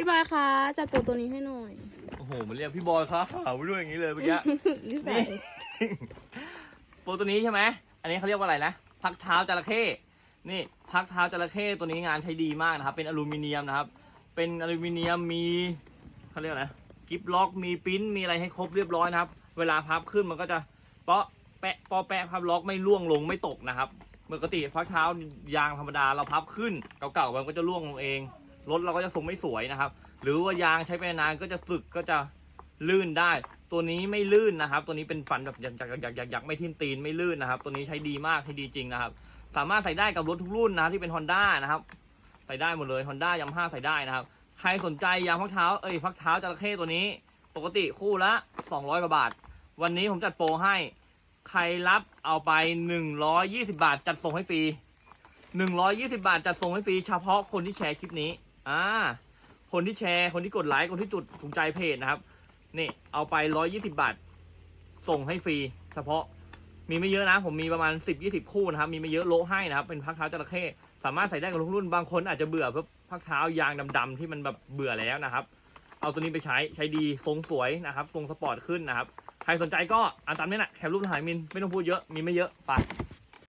พี่บอยคะจัดโปรตัวนี้ให้หน่อยโอ้โหมันเรียกพี่บอยครับหาไปด้วยอย่างนี้เลยเมื่อกี้นิสันี่ยโปรตัวนี้ใช่ไหม อันนี้เขาเรียกว่าอะไรนะ พักเท้าจระเข้ นี่พักเท้าจระเข้ตัวนี้งานใช้ดีมากนะครับ เป็นอลูมิเนียมนะครับ เป็นอลูมิเนียมมีเขาเรียกอะไรนะกิฟล็อก มีปริ้น มีอะไรให้ครบเรียบร้อยนะครับ เวลาพับขึ้นมันก็จะเปาะแปะเปาะแปะพับล็อกไม่ร่วงลงไม่ตกนะครับปกติพักเท้ายางธรรมดาเราพับขึ้นเก่าๆมันก็จะร่วงลงเอง รถเราก็จะทรงไม่สวยนะครับ หรือว่ายางใช้ไปนานก็จะสึกก็จะลื่นได้ ตัวนี้ไม่ลื่นนะครับ ตัวนี้เป็นฟันแบบอยากอยากอยากอยากอยากไม่ทิ่มตีนไม่ลื่นนะครับ ตัวนี้ใช้ดีมากใช้ดีจริงนะครับ สามารถใส่ได้กับรถทุกรุ่นนะที่เป็น Honda นะครับ ใส่ได้หมดเลย Honda ยามาฮ่าใส่ได้นะครับ ใครสนใจยางพักเท้าเอ้ยพักเท้าจระเข้ตัวนี้ ปกติคู่ละ 200กว่าบาท วันนี้ผมจัดโปรให้ ใครรับเอาไป 120 บาทจัดส่งให้ฟรี120 บาทจัดส่งให้ฟรีเฉพาะคนที่แชร์คลิปนี้ อ่า คนที่แชร์ คนที่กดไลค์ คนที่จุดถูกใจเพจนะครับ นี่ เอาไป120บาท ส่งให้ฟรี เฉพาะ มีไม่เยอะนะ ผมมีประมาณ10-20คู่นะครับ มีไม่เยอะโลให้นะครับ เป็นพักเท้าจระเข้ สามารถใส่ได้กับทุกรุ่น บางคนอาจจะเบื่อเพราะพักเท้ายางดำๆที่มันแบบเบื่อแล้วนะครับ เอาตัวนี้ไปใช้ ใช้ดี ทรงสวยนะครับ ทรงสปอร์ตขึ้นนะครับ ใครสนใจก็เอาตามนี้แหละแคปรูปถ่ายมิน ไม่ต้องพูดเยอะ มีไม่เยอะฝาก